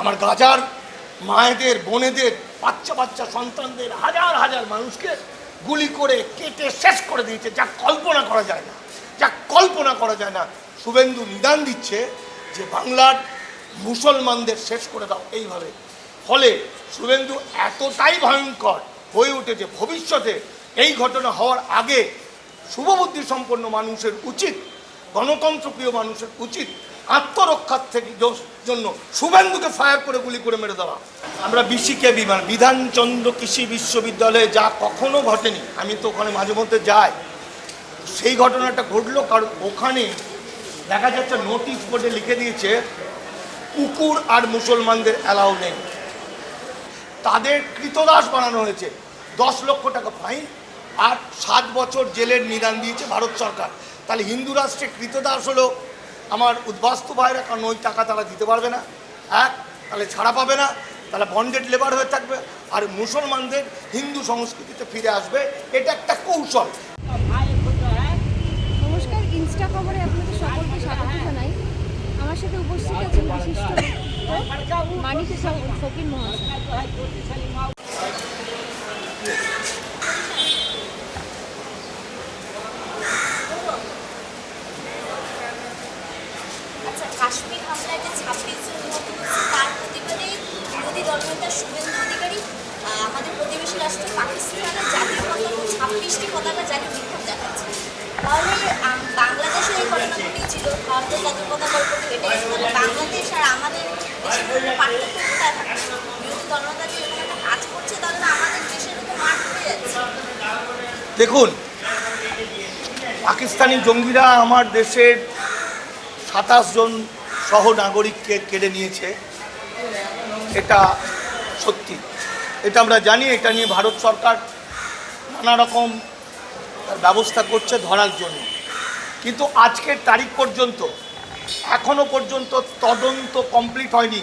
আমার গাজার মায়েদের, বোনেদের, বাচ্চা বাচ্চা সন্তানদের হাজার হাজার মানুষকে গুলি করে কেটে শেষ করে দিয়েছে। যা কল্পনা করা যায় না, যা কল্পনা করা যায় না। শুভেন্দু নিদান দিচ্ছে যে বাংলার মুসলমানদের শেষ করে দাও এইভাবে। ফলে শুভেন্দু এতটাই ভয়ঙ্কর হয়ে উঠেছে ভবিষ্যতে এই ঘটনা হওয়ার আগে শুভবুদ্ধি সম্পন্ন মানুষের উচিত গণতন্ত্রপ্রিয় মানুষের উচিত আত্মরক্ষার থেকে জন্য শুভেন্দুকে ফায়ার করে গুলি করে মেরে দেওয়া। আমরা বিসিকে বিমান, বিধানচন্দ্র কৃষি বিশ্ববিদ্যালয়ে যা কখনো ঘটেনি, আমি তো ওখানে মাঝে মধ্যে যাই, সেই ঘটনাটা ঘটলো কারণ ওখানে দেখা যাচ্ছে নোটিশ বোর্ডে লিখে দিয়েছে, কুকুর আর মুসলমানদের অ্যালাউ নেই। তাদের কৃতদাস বানানো হয়েছে, দশ লক্ষ টাকা ফাইন আর সাত বছর জেলের নিদান দিয়েছে ভারত সরকার। তাহলে হিন্দু রাষ্ট্রে কৃতদাস হলো আমার উদ্বাস্তু ভাইরা কারণ ওই টাকা তারা দিতে পারবে না। এক, তাহলে ছাড়া পাবে না, তাহলে বন্ডেড লেবার হয়ে থাকবে, আর মুসলমানদের হিন্দু সংস্কৃতিতে ফিরে আসবে, এটা একটা কৌশল। নমস্কার ইনস্টা খবরে আপনাদের সকলকে স্বাগত জানাই। আমার সাথে উপস্থিত আছেন বিশিষ্ট মানিক ফকির মহাশয় আচ্ছা কাশ্মীর হামলায় যে ছাব্বিশ জন নিহত হচ্ছে তার প্রতিবাদে বিরোধী দলনেতা শুভেন্দু অধিকারী আহ, আমাদের প্রতিবেশী রাষ্ট্র পাকিস্তানের জাতীয় পতাকা এই ভারতের প্রতি এটাই বাংলাদেশ আর আমাদের দেশের মধ্যে পার্থক্য কোথায় থাকে? কাজ করছে, তাহলে আমাদের দেশের মাঠ যাচ্ছে। দেখুন, পাকিস্তানি জঙ্গিরা আমার দেশের সাতাশ জন সহ নাগরিককে কেড়ে নিয়েছে। এটা সত্যি। এটা আমরা জানি, এটা নিয়ে ভারত সরকার নানা রকম ব্যবস্থা করছে ধরার জন্য। কিন্তু আজকের তারিখ পর্যন্ত, এখনও পর্যন্ত তদন্ত কমপ্লিট হয়নি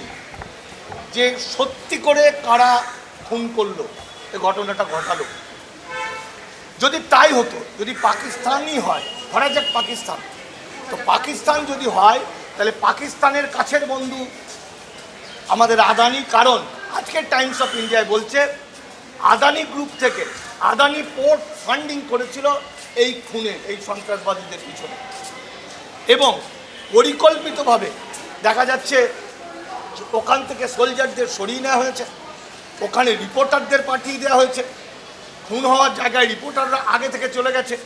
যে সত্যি করে কারা খুন করল, এ ঘটনাটা ঘটালো। যদি তাই হতো, যদি পাকিস্তানই হয়, ধরা যাক পাকিস্তান, তো পাকিস্তান যদি হয়, তাহলে পাকিস্তানের কাছের বন্ধু আমাদের আদানি, কারণ আজকের টাইমস অফ ইন্ডিয়ায় বলছে, আদানি গ্রুপ থেকে আদানি পোর্ট ফান্ডিং করেছিল এই খুনে, এই সন্ত্রাসবাদীদের পিছনে। এবং পরিকল্পিতভাবে দেখা যাচ্ছে ওখান থেকে সোলজারদের সরিয়ে নেওয়া হয়েছে, ওখানে রিপোর্টারদের পাঠিয়ে দেওয়া হয়েছে। খুন হওয়ার জায়গায় রিপোর্টাররা আগে থেকে চলে গেছে,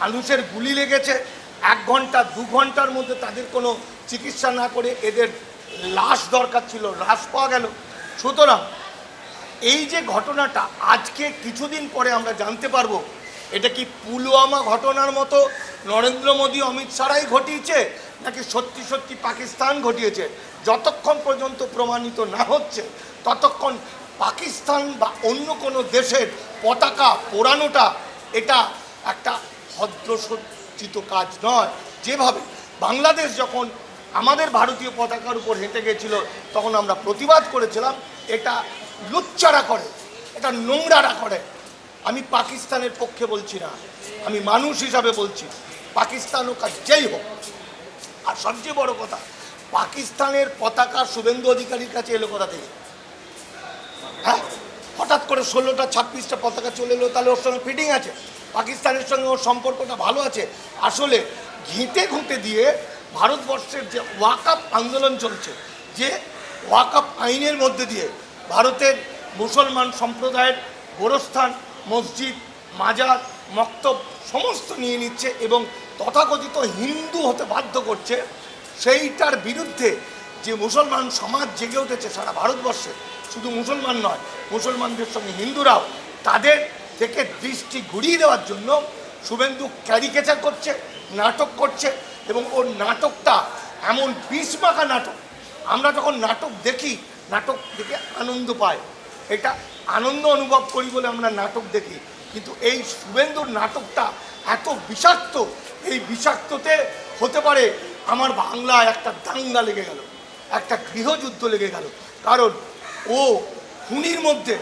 মানুষের গুলি লেগেছে, এক ঘণ্টা, দু ঘণ্টার মধ্যে তাদের কোনো চিকিৎসা না করে এদের লাশ দরকার ছিল, লাশ পাওয়া গেল। সুতরাং এই যে ঘটনাটা আজকে কিছুদিন পরে আমরা জানতে পারব, এটা কি পুলওয়ামা ঘটনার মতো নরেন্দ্র মোদী, অমিত শাহরাই ঘটিয়েছে, নাকি সত্যি সত্যি পাকিস্তান ঘটিয়েছে? যতক্ষণ পর্যন্ত প্রমাণিত না হচ্ছে, ততক্ষণ পাকিস্তান বা অন্য কোনো দেশের পতাকা পোড়ানোটা এটা একটা ভদ্রসজ্জিত কাজ নয়। যেভাবে বাংলাদেশ যখন আমাদের ভারতীয় পতাকার উপর হেঁটে গেছিল, তখন আমরা প্রতিবাদ করেছিলাম, এটা লুচ্চারা করে, এটা নোংরারা করে। আমি পাকিস্তানের পক্ষে বলছি না, আমি মানুষ হিসাবে বলছি, পাকিস্তান হোক আর যেই হোক। আর সবচেয়ে বড় কথা, পাকিস্তানের পতাকা শুভেন্দু অধিকারীর কাছে এলো কোথা থেকে? হ্যাঁ? হঠাৎ করে ষোলোটা, ছাব্বিশটা পতাকা চলে এলো, তাহলে ওর সঙ্গে ফিটিং আছে। পাকিস্তানের সঙ্গে ওর সম্পর্কটা ভালো আছে। আসলে ঘেঁটে ঘুঁটে দিয়ে ভারতবর্ষের যে ওয়াকাপ আন্দোলন চলছে, যে ওয়াকাপ আইনের মধ্যে দিয়ে ভারতের মুসলমান সম্প্রদায়ের গোরস্থান, মসজিদ, মাজার, মক্তব সমস্ত নিয়ে নিচ্ছে এবং তথাকথিত হিন্দু হতে বাধ্য করছে। সেইটার বিরুদ্ধে যে মুসলমান সমাজ জেগে উঠেছে সারা ভারতবর্ষে, শুধু মুসলমান নয়, মুসলমানদের সঙ্গে হিন্দুরাও, তাদের থেকে দৃষ্টি ঘুরিয়ে দেওয়ার জন্য শুভেন্দু ক্যারিকেচার করছে, নাটক করছে এবং ওর নাটকটা এমন বিষ-মাখা নাটক আমরা যখন নাটক দেখি, নাটক দেখে আনন্দ পাই। এটা আনন্দ অনুভব করি বলে আমরা নাটক দেখি। কিন্তু এই শুভেন্দুর নাটকটা এত বিষাক্ত, এই বিষাক্ততে হতে পারে আমার বাংলায় একটা দাঙ্গা লেগে গেল, একটা গৃহযুদ্ধ লেগে গেল। কারণ ও খুনির মধ্যে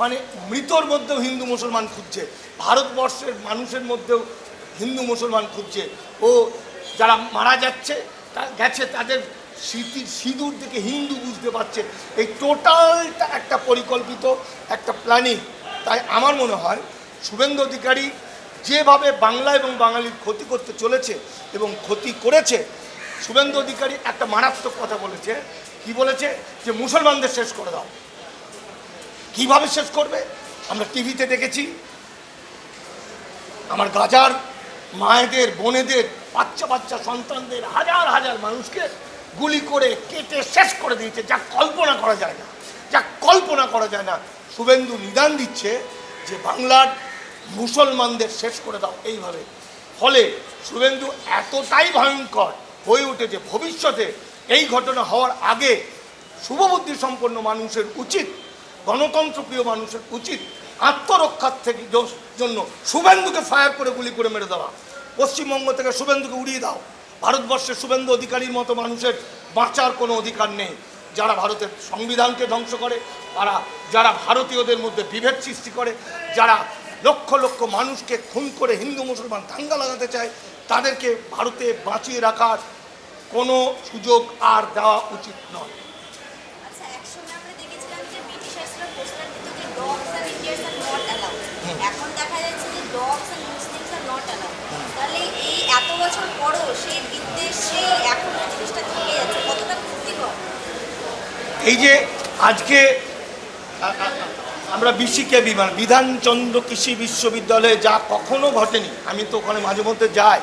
মানে মৃতর মধ্যেও হিন্দু মুসলমান খুঁজছে, ভারতবর্ষের মানুষের মধ্যেও হিন্দু মুসলমান খুঁজছে। ও যারা মারা যাচ্ছে গেছে তাদের স্মৃতির সিঁদুর থেকে হিন্দু বুঝতে পারছে। এই টোটালটা একটা পরিকল্পিত একটা প্ল্যানিং। তাই আমার মনে হয় শুভেন্দু অধিকারী যেভাবে বাংলা এবং বাঙালির ক্ষতি করতে চলেছে এবং ক্ষতি করেছে, শুভেন্দু অধিকারী একটা মারাত্মক কথা বলেছে। কি বলেছে? যে মুসলমানদের শেষ করে দাও। কীভাবে শেষ করবে? আমরা টিভিতে দেখেছি। আমার গাজার মায়েদের, বোনেদের বাচ্চা বাচ্চা সন্তানদের হাজার হাজার মানুষকে গুলি করে কেটে শেষ করে দিয়েছে। যা কল্পনা করা যায় না। যা কল্পনা করা যায় না। শুভেন্দু নিদান দিচ্ছে যে বাংলার মুসলমানদের শেষ করে দাও এইভাবে। ফলে শুভেন্দু এতটাই ভয়ঙ্কর হয়ে উঠেছে ভবিষ্যতে। এই ঘটনা হওয়ার আগে শুভবুদ্ধি সম্পন্ন মানুষের উচিত গণতন্ত্রপ্রিয় মানুষের উচিত আত্মরক্ষার থেকে জন্য শুভেন্দুকে ফায়ার করে গুলি করে মেরে দেওয়া। পশ্চিমবঙ্গ থেকে শুভেন্দুকে উড়িয়ে দাও। ভারতবর্ষের শুভেন্দু অধিকারীর মতো মানুষের বাঁচার কোনো অধিকার নেই। যারা ভারতের সংবিধানকে ধ্বংস করে তারা যারা ভারতীয়দের মধ্যে বিভেদ সৃষ্টি করে যারা লক্ষ লক্ষ মানুষকে খুন করে হিন্দু মুসলমান দাঙ্গা লাগাতে চায় তাদেরকে ভারতে বাঁচিয়ে রাখার কোনো সুযোগ আর দেওয়া উচিত নয়। আচ্ছা আর এখন দেখা যাচ্ছে যে dogs and Muslims are not allowed তাহলে এই এত বছর পরও সেই এই যে আজকে আমরা বিসিকে বিমান, বিধানচন্দ্র কৃষি বিশ্ববিদ্যালয়ে যা কখনো ঘটেনি, আমি তো ওখানে মাঝে মধ্যে যাই,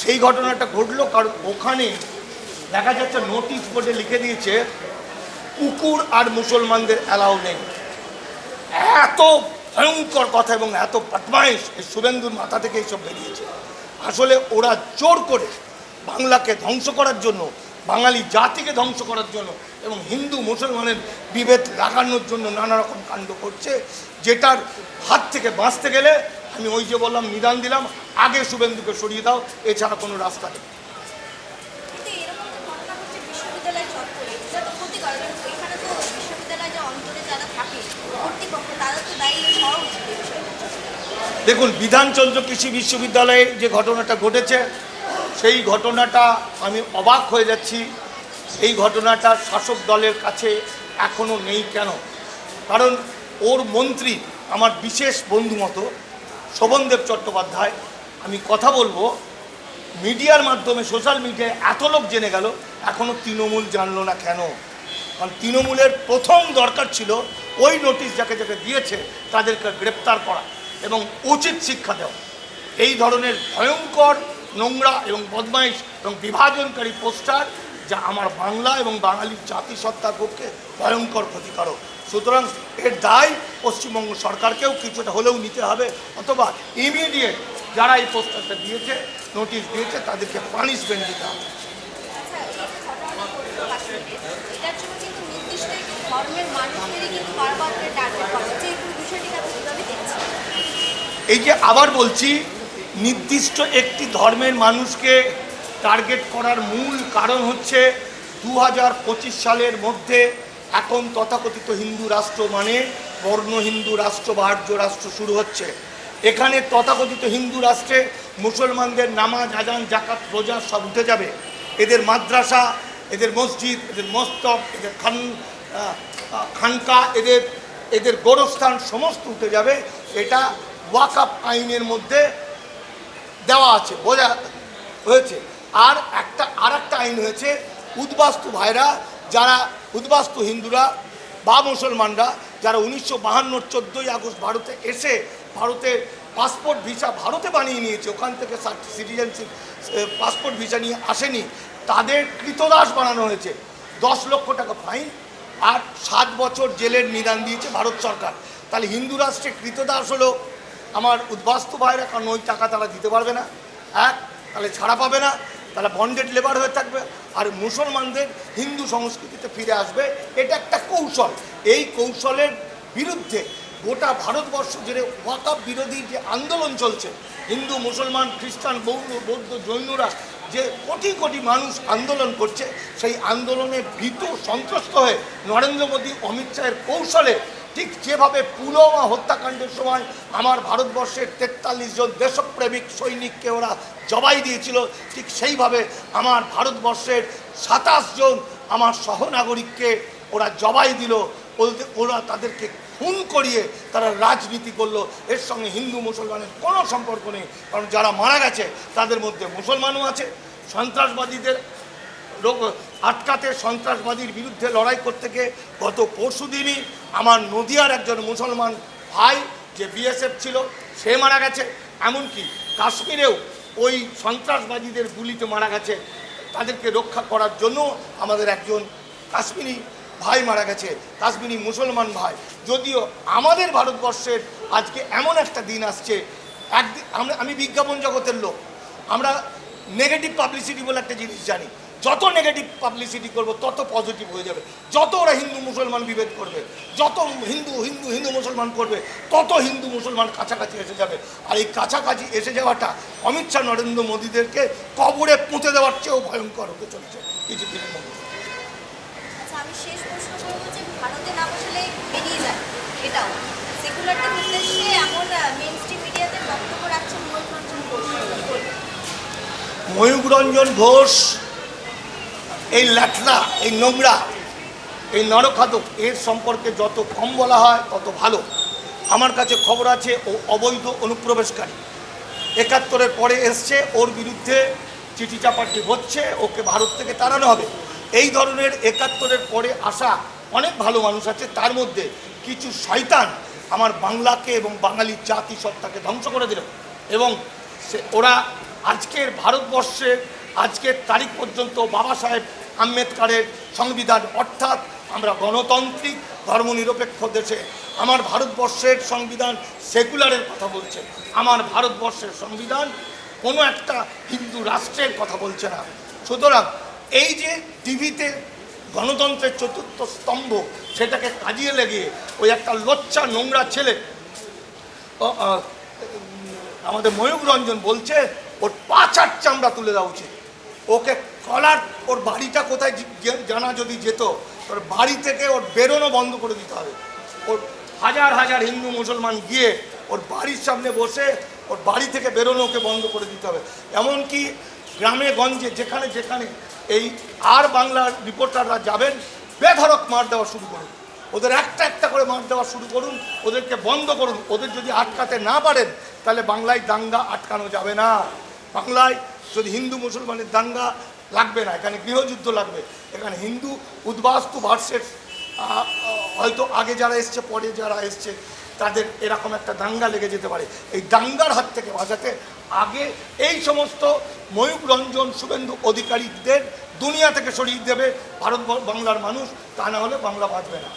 সেই ঘটনাটা ঘটলো কারণ ওখানে দেখা যাচ্ছে নোটিশ বোর্ডে লিখে দিয়েছে, কুকুর আর মুসলমানদের অ্যালাউ নেই। এত ভয়ঙ্কর কথা এবং এত বদমাইশ শুভেন্দুর মাথা থেকে এইসব বেরিয়েছে। আসলে ওরা জোর করে বাংলাকে ধ্বংস করার জন্য বাঙালি জাতিকে ধ্বংস করার জন্য এবং হিন্দু মুসলমানের বিভেদ লাগানোর জন্য নানা রকম কাণ্ড করছে যেটার হাত থেকে বাঁচতে গেলে আমি ওই যে বললাম নিদান দিলাম আগে শুভেন্দুকে সরিয়ে দাও এছাড়া কোনো রাস্তা নেই। দেখুন বিধানচন্দ্র কৃষি বিশ্ববিদ্যালয়ে যে ঘটনাটা ঘটেছে সেই ঘটনাটা আমি অবাক হয়ে যাচ্ছি। এই ঘটনাটা শাসক দলের কাছে এখনও নেই কেন? কারণ ওর মন্ত্রী, আমার বিশেষ বন্ধু মতো, শোভনদেব চট্টোপাধ্যায়, আমি কথা বলব, মিডিয়ার মাধ্যমে, সোশ্যাল মিডিয়ায় এত লোক জেনে গেল এখনও তৃণমূল জানলো না কেন? কারণ তৃণমূলের প্রথম দরকার ছিল, ওই নোটিশ যাকে যাকে দিয়েছে, তাদেরকে গ্রেপ্তার করা এবং উচিত শিক্ষা দেওয়া। এই ধরনের ভয়ঙ্কর নোংরা এবং বদমাইশ এবং বিভাজনকারী পোস্টার যা আমার বাংলা এবং বাঙালির জাতিসত্তার পক্ষে ভয়ঙ্কর ক্ষতিকারক। সুতরাং এর দায় পশ্চিমবঙ্গ সরকারকেও কিছুটা হলেও নিতে হবে অথবা ইমিডিয়েট যারা এই পোস্টারটা দিয়েছে নোটিশ দিয়েছে তাদেরকে পানিশমেন্ট দিতে হবে। আচ্ছা এই যে এই আবার বলছি নির্দিষ্ট একটি ধর্মের মানুষকে টার্গেট করার মূল কারণ হচ্ছে দু হাজার পঁচিশ সালের মধ্যে এখন তথাকথিত হিন্দু রাষ্ট্র মানে বর্ণ হিন্দু রাষ্ট্র বা আর্য রাষ্ট্র শুরু হচ্ছে। এখানে তথাকথিত হিন্দু রাষ্ট্রে মুসলমানদের নামাজ, আজান জাকাত রোজা সব উঠে যাবে। এদের মাদ্রাসা, এদের মসজিদ, এদের মস্তক, এদের খান খানকা, এদের এদের গোরস্থান সমস্ত উঠে যাবে। এটা ওয়াকআপ আইনের মধ্যে দেওয়া আছে, বোঝা হয়েছে। আর একটা আর একটা আইন হয়েছে, উদ্বাস্তু ভাইরা, যারা উদ্বাস্তু হিন্দুরা বা মুসলমানরা, যারা উনিশশো বাহান্নর চোদ্দোই আগস্ট ভারতে এসে ভারতে পাসপোর্ট ভিসা ভারতে বানিয়ে নিয়েছে, ওখান থেকে সিটিজেনশিপ পাসপোর্ট ভিসা নিয়ে আসেনি, তাদের কৃতদাস বানানো হয়েছে। দশ লক্ষ টাকা ফাইন আর সাত বছর জেলের নিদান দিয়েছে ভারত সরকার। তাহলে হিন্দু রাষ্ট্রে কৃতদাস হলো আমার উদ্বাস্তু ভাইরা কারণ ওই টাকা তারা দিতে পারবে না। এক তাহলে ছাড়া পাবে না। তাহলে বন্ডেড লেবার হয়ে থাকবে। আর মুসলমানদের হিন্দু সংস্কৃতিতে ফিরে আসবে, এটা একটা কৌশল। এই কৌশলের বিরুদ্ধে গোটা ভারতবর্ষ জুড়ে ওয়াকাপ বিরোধী যে আন্দোলন চলছে, হিন্দু, মুসলমান, খ্রিস্টান, বৌদ্ধ বৌদ্ধ, জৈনরা যে কোটি কোটি মানুষ আন্দোলন করছে, সেই আন্দোলনে ভীত সন্ত্রস্ত হয়ে নরেন্দ্র মোদী, অমিত শাহের কৌশলে ঠিক যেভাবে পুলওয়ামা হত্যাকাণ্ডের সময় আমার ভারতবর্ষের তেতাল্লিশ জন দেশপ্রেমিক সৈনিককে ওরা জবাই দিয়েছিল, ঠিক সেইভাবে আমার ভারতবর্ষের সাতাশ জন আমার সহনাগরিককে ওরা জবাই দিল বলতে ওরা তাদেরকে খুন করিয়ে তারা রাজনীতি করল। এর সঙ্গে হিন্দু মুসলমানের কোনো সম্পর্ক নেই, কারণ যারা মারা গেছে তাদের মধ্যে মুসলমানও আছে, সন্ত্রাসবাদীদের আটকাতে সন্ত্রাসবাদীর বিরুদ্ধে লড়াই করতে গিয়ে গত পরশু দিনই আমার নদিয়ার একজন মুসলমান ভাই যে বিএসএফ ছিল, সে মারা গেছে। এমনকি কাশ্মীরেও ওই সন্ত্রাসবাদীদের গুলিতে মারা গেছে। তাদেরকে রক্ষা করার জন্য আমাদের একজন কাশ্মীরি ভাই মারা গেছে, কাশ্মীরি মুসলমান ভাই। যদিও আমাদের ভারতবর্ষের আজকে এমন একটা দিন আসছে একদিন আমরা আমি বিজ্ঞাপন জগতের লোক। আমরা নেগেটিভ পাবলিসিটি বলে একটা জিনিস জানি। যত নেগেটিভ পাবলিসিটি করব তত পজিটিভ হয়ে যাবে। যত ওরা হিন্দু মুসলমান বিভেদ করবে যত হিন্দু হিন্দু হিন্দু মুসলমান করবে তত হিন্দু মুসলমান কাছাকাছি এসে যাবে। আর এই কাছাকাছি এসে যাওয়াটা অমিত শাহ নরেন্দ্র মোদীদেরকে কবরে পুঁতে দেওয়ার চেয়েও ভয়ঙ্কর হতে চলেছে কিছুদিনের মধ্যে। আচ্ছা আমি শেষ প্রশ্ন করব যে ভারতে না বসলে বেরিয়ে যায় এটাও সেকুলারদের উদ্দেশ্যে এমন মেন স্ট্রিম মিডিয়াতে বক্তব্য রাখছেন মূল ঘোষ। কি বলবেন? ময়ূক রঞ্জন ঘোষ এই ল্যাটনা, এই নোংরা, এই নরখাদক, এর সম্পর্কে যত কম বলা হয়, তত ভালো। আমার কাছে খবর আছে, ও অবৈধ অনুপ্রবেশকারী। একাত্তরের পরে এসছে, ওর বিরুদ্ধে চিঠি চাপাটি হচ্ছে, ওকে ভারত থেকে তাড়ানো হবে। এই ধরনের একাত্তরের পরে আসা অনেক ভালো মানুষ আছে, তার মধ্যে কিছু শয়তান আমার বাংলাকে এবং বাঙালি জাতি সত্তাকে ধ্বংস করে দিল। এবং সে, ওরা আজকের ভারতবর্ষে, আজকের তারিখ পর্যন্ত বাবা সাহেব আম্বেদকারের সংবিধান, অর্থাৎ আমরা গণতান্ত্রিক ধর্মনিরপেক্ষ দেশে, আমার ভারতবর্ষের সংবিধান সেকুলারের কথা বলছে। আমার ভারতবর্ষের সংবিধান কোনো একটা হিন্দু রাষ্ট্রের কথা বলছে না। সুতরাং এই যে টিভিতে গণতন্ত্রের চতুর্থ স্তম্ভ, সেটাকে কাজিয়ে লেগিয়ে ওই একটা লোচ্চা নোংরা ছেলে আমাদের ময়ূক রঞ্জন বলছে, ওর পাচার চামড়া তুলে দেওয়া উচিত। ওকে কলার, ওর বাড়িটা কোথায় জানা যদি যেত ওর বাড়ি থেকে ওর বেরোনো বন্ধ করে দিতে হবে। ওর হাজার হাজার হিন্দু মুসলমান গিয়ে ওর বাড়ির সামনে বসে ওর বাড়ি থেকে বেরোনো ওকে বন্ধ করে দিতে হবে। এমনকি গ্রামে, গঞ্জে, যেখানে যেখানে এই আর বাংলার রিপোর্টাররা যাবেন বেধরক মার দেওয়া শুরু করুন। ওদের একটা একটা করে মার দেওয়া শুরু করুন, ওদেরকে বন্ধ করুন। ওদের যদি আটকাতে না পারেন, তাহলে বাংলায় দাঙ্গা আটকানো যাবে না। বাংলায় যদি হিন্দু মুসলমানের দাঙ্গা লাগবে না, এখানে গৃহযুদ্ধ লাগবে। এখানে হিন্দু উদ্বাস্তু ভার্সের হয়তো আগে যারা এসছে, পরে যারা এসছে, তাদের এরকম একটা দাঙ্গা লেগে যেতে পারে। এই দাঙ্গার হাত থেকে বাঁচাতে আগে এই সমস্ত ময়ূক রঞ্জন শুভেন্দু অধিকারীদের দুনিয়া থেকে সরিয়ে দেবে ভারত বাংলার মানুষ, তা না হলে বাংলা বাঁচবে না।